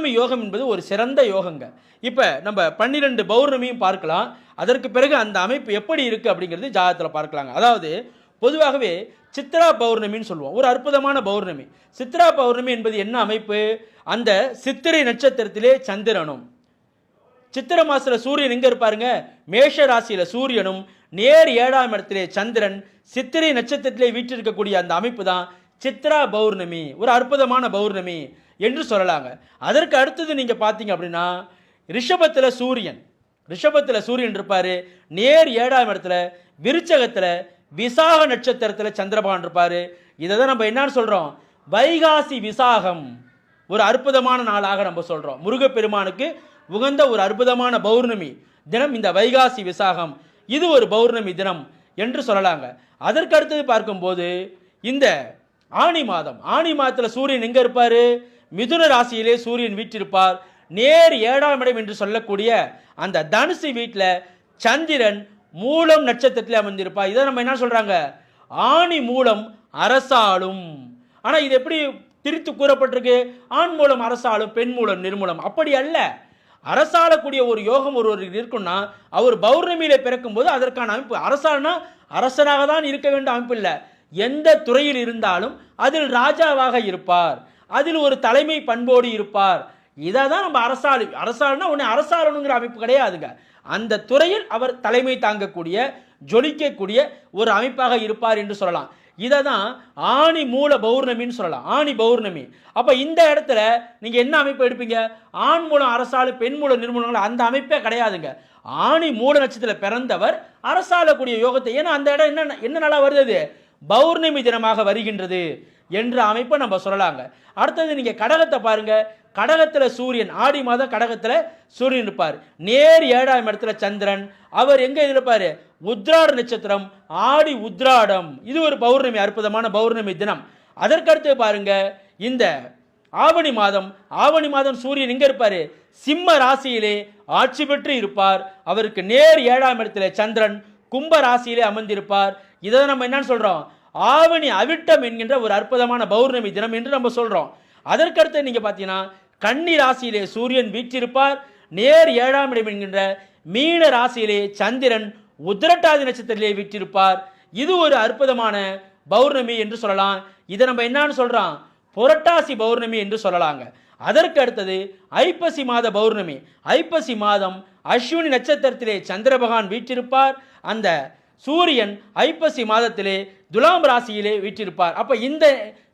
பௌர்ணமி யோகம் என்பது ஒரு சிறந்த யோகங்க. இப்போ நம்ம பன்னிரெண்டு பௌர்ணமியும் பார்க்கலாம். அதற்கு பிறகு அந்த அமைப்பு எப்படி இருக்குது அப்படிங்கிறது ஜாதகத்தில் பார்க்கலாங்க. அதாவது பொதுவாகவே சித்ரா பௌர்ணமின்னு சொல்லுவோம். ஒரு அற்புதமான பௌர்ணமி. சித்ரா பௌர்ணமி என்பது என்ன அமைப்பு? அந்த சித்திரை நட்சத்திரத்திலே சந்திரனும். சித்திரை மாசத்தில் சூரியன் எங்க இருப்பாருங்க? மேஷ ராசியில சூரியனும் நேர் ஏழாம் இடத்திலே சந்திரன் சித்திரை நட்சத்திரத்திலே வீற்றிருக்கக்கூடிய அந்த அமைப்பு தான் சித்ரா பௌர்ணமி. ஒரு அற்புதமான பௌர்ணமி. என்று சொல்லலாங்க. அதற்கு அடுத்தது நீங்கள் பார்த்தீங்க அப்படின்னா ரிஷபத்தில் சூரியன். ரிஷபத்தில் சூரியன் இருப்பார். நேர் ஏழாம் இடத்துல விருச்சகத்தில் விசாக நட்சத்திரத்தில் சந்திரபான் இருப்பார். இதை தான் நம்ம என்னன்னு சொல்கிறோம் வைகாசி விசாகம். ஒரு அற்புதமான நாளாக நம்ம சொல்கிறோம் முருகப்பெருமானுக்கு உகந்த ஒரு அற்புதமான பௌர்ணமி தினம் இந்த வைகாசி விசாகம். இது ஒரு பௌர்ணமி தினம் என்று சொல்லலாங்க. அதற்கு அடுத்தது பார்க்கும்போது இந்த ஆணி மாதம். ஆணி மாதத்தில் சூரியன் எங்கே இருப்பார்? மிதுன ராசியிலே சூரியன் வீற்றிருப்பார். நேர் ஏழாம் இடம் என்று சொல்லக்கூடிய அந்த தனுசு வீட்டில் சந்திரன் மூலம் நட்சத்திரத்தில் அமர்ந்திருப்பார். இதை நம்ம என்ன சொல்றாங்க? ஆணி மூலம் அரசாளும். ஆனால் இது எப்படி திரித்து கூறப்பட்டிருக்கு? ஆண் மூலம் அரசாளும் பெண் மூலம் நிர்மூலம். அப்படி அல்ல. அரசாளக்கூடிய ஒரு யோகம் ஒருவருக்கு இருக்குன்னா அவர் பௌர்ணமியில பிறக்கும் போது அதற்கான அமைப்பு. அரசானா அரசனாக தான் இருக்க வேண்டிய அமைப்பு இல்லை. எந்த துறையில் இருந்தாலும் அதில் ராஜாவாக இருப்பார். அதில் ஒரு தலைமை பண்போடு இருப்பார். இதை தான் நம்ம அரசாளு அரசாளுனா ஒன்று அரசாளனுங்கிற அமைப்பு கிடையாதுங்க. அந்த துறையில் அவர் தலைமை தாங்கக்கூடிய ஜொலிக்கக்கூடிய ஒரு அமைப்பாக இருப்பார் என்று சொல்லலாம். இதை தான் ஆணி மூல பௌர்ணமின்னு சொல்லலாம். ஆணி பௌர்ணமி. அப்போ இந்த இடத்துல நீங்கள் என்ன அமைப்பு எடுப்பீங்க? ஆண் மூலம் அரசாளு பெண் மூல நிர்மூலங்கள் அந்த அமைப்பே கிடையாதுங்க. ஆணி மூல நட்சத்திரத்தில் பிறந்தவர் அரசாளக்கூடிய யோகத்தை ஏன்னா அந்த இடம் என்ன என்ன நல்லா வருது அது? பௌர்ணமி தினமாக வருகின்றது என்ற அமைப்பை நம்ம சொல்லலாங்க. அடுத்தது நீங்கள் கடகத்தை பாருங்க. கடகத்தில் சூரியன் ஆடி மாதம் கடகத்தில் சூரியன் இருப்பார். நேர் ஏழாம் இடத்துல சந்திரன் அவர் எங்கே இருப்பார்? உத்ராட நட்சத்திரம் ஆடி உத்ராடம். இது ஒரு பௌர்ணமி அற்புதமான பௌர்ணமி தினம். அதற்கடுத்து பாருங்க இந்த ஆவணி மாதம் ஆவணி மாதம் சூரியன் எங்கே இருப்பார்? சிம்ம ராசியிலே ஆட்சி பெற்று இருப்பார். அவருக்கு நேர் ஏழாம் இடத்துல சந்திரன் கும்ப ராசியிலே அமர்ந்திருப்பார். இதை நம்ம என்னன்னு சொல்கிறோம் ஆவணி அவிட்டம் என்கின்ற ஒரு அற்புதமான பௌர்ணமி தினம் என்று நம்ம சொல்கிறோம் அதற்கடுத்து நீங்கள் பார்த்தீங்கன்னா கன்னி ராசியிலே சூரியன் வீற்றிருப்பார். நேர் ஏழாம் இடம் என்கின்ற மீன ராசியிலே சந்திரன் உத்திரட்டாதி நட்சத்திரத்திலே வீற்றிருப்பார். இது ஒரு அற்புதமான பௌர்ணமி என்று சொல்லலாம். இதை நம்ம என்னன்னு சொல்கிறோம் புரட்டாசி பௌர்ணமி என்று சொல்லலாங்க. அதற்கு அடுத்தது ஐப்பசி மாத பௌர்ணமி. ஐப்பசி மாதம் அஸ்வினி நட்சத்திரத்திலே சந்திர பகவான் வீற்றிருப்பார். அந்த சூரியன் ஐப்பசி மாதத்திலே துலாம் ராசியிலே வீற்றிருப்பார். அப்ப இந்த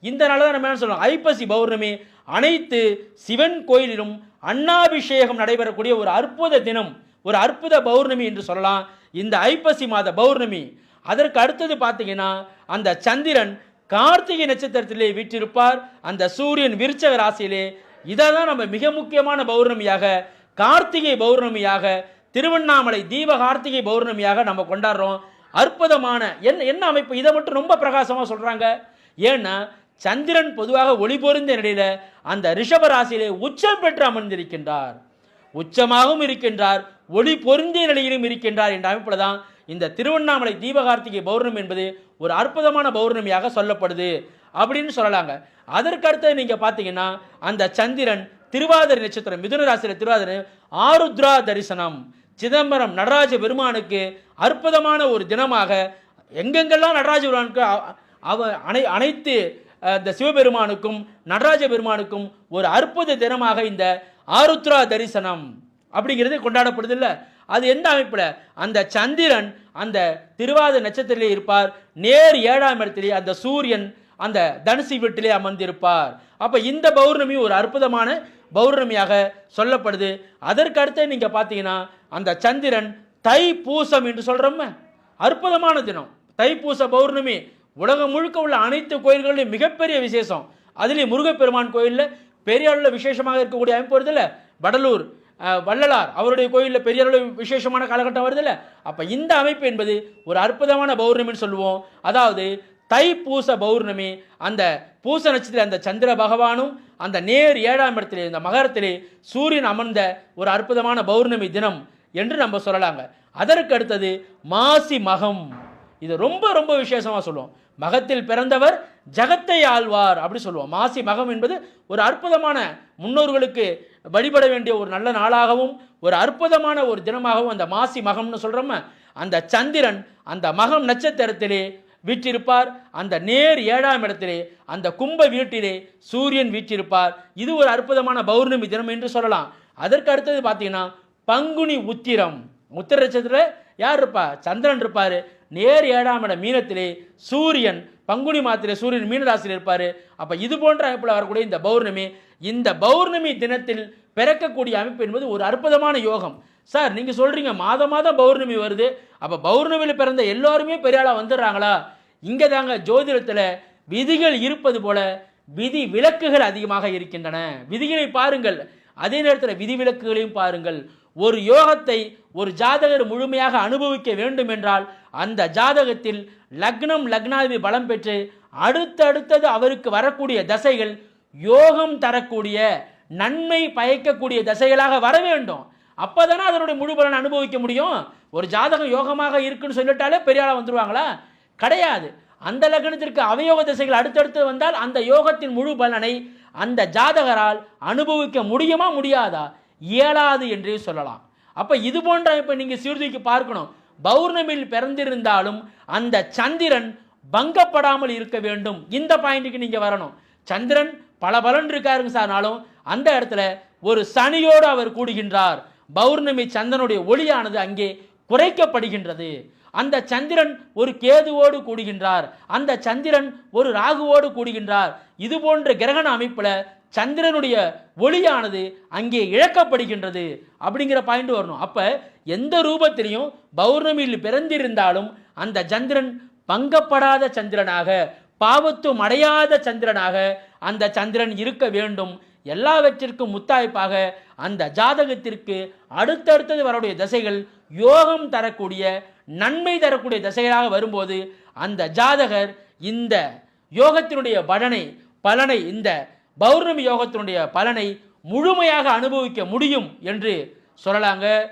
இந்த நாள் தான் நம்ம என்ன சொல்றோம்? ஐப்பசி பௌர்ணமி அனைத்து சிவன் கோயிலிலும் அன்னாபிஷேகம் நடைபெறக்கூடிய ஒரு அற்புத தினம் ஒரு அற்புத பௌர்ணமி என்று சொல்லலாம். இந்த ஐப்பசி மாத பௌர்ணமி அதற்கு அடுத்தது பார்த்தீங்கன்னா அந்த சந்திரன் கார்த்திகை நட்சத்திரத்திலே வீற்றிருப்பார். அந்த சூரியன் விருச்சக ராசியிலே இதை தான் நம்ம மிக முக்கியமான பௌர்ணமியாக கார்த்திகை பௌர்ணமியாக திருவண்ணாமலை தீப கார்த்திகை பௌர்ணமியாக நம்ம கொண்டாடுறோம். அற்புதமான என்ன என்ன அமைப்பு? இதை மட்டும் ரொம்ப பிரகாசமாக சொல்கிறாங்க ஏன்னா சந்திரன் பொதுவாக ஒளி பொருந்த நிலையில் அந்த ரிஷப ராசியிலே உச்சம் பெற்று அமர்ந்திருக்கின்றார். உச்சமாகவும் இருக்கின்றார் ஒளி பொருந்திய நிலையிலும் இருக்கின்றார் என்ற அமைப்பில் தான் இந்த திருவண்ணாமலை தீபகார்த்திகை பௌர்ணமி என்பது ஒரு அற்புதமான பௌர்ணமியாக சொல்லப்படுது அப்படின்னு சொல்லலாங்க. அதற்கு அடுத்தது பார்த்தீங்கன்னா அந்த சந்திரன் திருவாதிரை நட்சத்திரம் மிதுன ராசியில் திருவாதிரை ஆருத்ரா தரிசனம். சிதம்பரம் நடராஜ பெருமானுக்கு அற்புதமான ஒரு தினமாக எங்கெங்கெல்லாம் நடராஜ பெருமானுக்கு அவ அனை அனைத்து இந்த சிவபெருமானுக்கும் நடராஜ பெருமானுக்கும் ஒரு அற்புத தினமாக இந்த ஆருத்ரா தரிசனம் அப்படிங்கிறது கொண்டாடப்படுதில்ல. அது எந்த அமைப்பில்? அந்த சந்திரன் அந்த திருவாத நட்சத்திரத்திலே இருப்பார். நேர் ஏழாம் இடத்திலே அந்த சூரியன் அந்த தனுசி வீட்டிலே அமர்ந்திருப்பார். அப்போ இந்த பௌர்ணமி ஒரு அற்புதமான பௌர்ணமியாக சொல்லப்படுது. அதற்கு நீங்கள் பார்த்தீங்கன்னா அந்த சந்திரன் தை பூசம் என்று சொல்கிறோம் அற்புதமான தினம். தைப்பூச பௌர்ணமி. உலகம் முழுக்க உள்ள அனைத்து கோயில்களிலும் மிகப்பெரிய விசேஷம். அதுலேயும் முருகப்பெருமான் கோயிலில் பெரிய அளவில் விசேஷமாக இருக்கக்கூடிய அமைப்பு வருதுல்ல வடலூர் வள்ளலார் அவருடைய கோயிலில் பெரிய அளவில் விசேஷமான காலகட்டம் வருதுல்ல அப்போ இந்த அமைப்பு என்பது ஒரு அற்புதமான பௌர்ணமின்னு சொல்லுவோம். அதாவது தை பூச பௌர்ணமி. அந்த பூச நட்சத்திர அந்த சந்திர பகவானும் அந்த நேர் ஏழாம் இடத்திலே இந்த மகரத்திலே சூரியன் அமர்ந்த ஒரு அற்புதமான பௌர்ணமி தினம். என்று நம்ம சொல்லலாங்க. அதற்கு அடுத்தது மாசி மகம். இது ரொம்ப ரொம்ப விசேஷமாக சொல்லுவோம். மகத்தில் பிறந்தவர் ஜகத்தை ஆழ்வார் அப்படி சொல்லுவோம். மாசி மகம் என்பது ஒரு அற்புதமான முன்னோர்களுக்கு வழிபட வேண்டிய ஒரு நல்ல நாளாகவும் ஒரு அற்புதமான ஒரு தினமாகவும் அந்த மாசி மகம்னு சொல்கிறோம அந்த சந்திரன் அந்த மகம் நட்சத்திரத்திலே வீற்றிருப்பார். அந்த நேர் ஏழாம் இடத்திலே அந்த கும்ப வீட்டிலே சூரியன் வீற்றிருப்பார். இது ஒரு அற்புதமான பௌர்ணமி தினம் என்று சொல்லலாம். அதற்கு அடுத்தது பார்த்தீங்கன்னா பங்குனி உத்திரம். உத்திர நட்சத்திரத்தில் யார் இருப்பா? சந்திரன் இருப்பார். நேர் ஏழாம் இட மீனத்திலே சூரியன் பங்குனி மாத்திரை சூரியன் மீனராசியில் இருப்பார். அப்போ இது போன்ற அமைப்பில் வரக்கூடிய இந்த பௌர்ணமி இந்த பௌர்ணமி தினத்தில் பிறக்கக்கூடிய அமைப்பு என்பது ஒரு அற்புதமான யோகம். சார் நீங்கள் சொல்கிறீங்க மாதம் மாதம் பௌர்ணமி வருது. அப்போ பௌர்ணமியில் பிறந்த எல்லாருமே பெரிய ஆளாக வந்துடுறாங்களா? இங்கே தாங்க ஜோதிடத்தில் விதிகள் இருப்பது போல விதி விலக்குகள் அதிகமாக இருக்கின்றன. விதிகளை பாருங்கள். அதே நேரத்தில் விதி விளக்குகளையும் பாருங்கள். ஒரு யோகத்தை ஒரு ஜாதகர் முழுமையாக அனுபவிக்க வேண்டும் என்றால் அந்த ஜாதகத்தில் லக்னம் லக்னாதிபதி பலம் பெற்று அடுத்தடுத்தது அவருக்கு வரக்கூடிய தசைகள் யோகம் தரக்கூடிய நன்மை பயக்கக்கூடிய தசைகளாக வர வேண்டும். அப்பதானே அதனுடைய முழு பலன் அனுபவிக்க முடியும். ஒரு ஜாதகம் யோகமாக இருக்குன்னு சொல்லிட்டாலே பெரியாளாக வந்துடுவாங்களா கிடையாது. அந்த லக்னத்திற்கு அவயோக திசைகள் அடுத்தடுத்து வந்தால் அந்த யோகத்தின் முழு பலனை அந்த ஜாதகரால் அனுபவிக்க முடியுமா முடியாதா? இயலாது என்றே சொல்லலாம். அப்போ இது போன்ற இப்போ நீங்கள் சீர்தூக்கி பார்க்கணும். பௌர்ணமியில் பிறந்திருந்தாலும் அந்த சந்திரன் பங்கப்படாமல் இருக்க வேண்டும். இந்த பாயிண்ட்டுக்கு நீங்கள் வரணும். சந்திரன் பல பலன் இருக்காருங்க சார்னாலும் அந்த இடத்துல ஒரு சனியோடு அவர் கூடுகின்றார். பௌர்ணமி சந்திரனுடைய ஒளியானது அங்கே குறைக்கப்படுகின்றது. அந்த சந்திரன் ஒரு கேதுவோடு கூடுகின்றார். அந்த சந்திரன் ஒரு ராகுவோடு கூடுகின்றார். இது போன்ற கிரகண அமைப்பில் சந்திரனுடைய ஒளியானது அங்கே இழக்கப்படுகின்றது அப்படிங்கிற பாயிண்ட் வரணும். அப்போ எந்த ரூபத்திலையும் பௌர்ணமியில் பிறந்திருந்தாலும் அந்த சந்திரன் பங்கப்படாத சந்திரனாக பாவத்துவம் அடையாத சந்திரனாக அந்த சந்திரன் இருக்க வேண்டும். எல்லாவற்றிற்கும் முத்தாய்ப்பாக அந்த ஜாதகத்திற்கு அடுத்தடுத்தது வரக்கூடிய தசைகள் யோகம் தரக்கூடிய நன்மை தரக்கூடிய தசைகளாக வரும்போது அந்த ஜாதகர் இந்த யோகத்தினுடைய பலனை பலனை இந்த பௌர்ணமி யோகத்தினுடைய பலனை முழுமையாக அனுபவிக்க முடியும் என்று சொல்லலாங்க.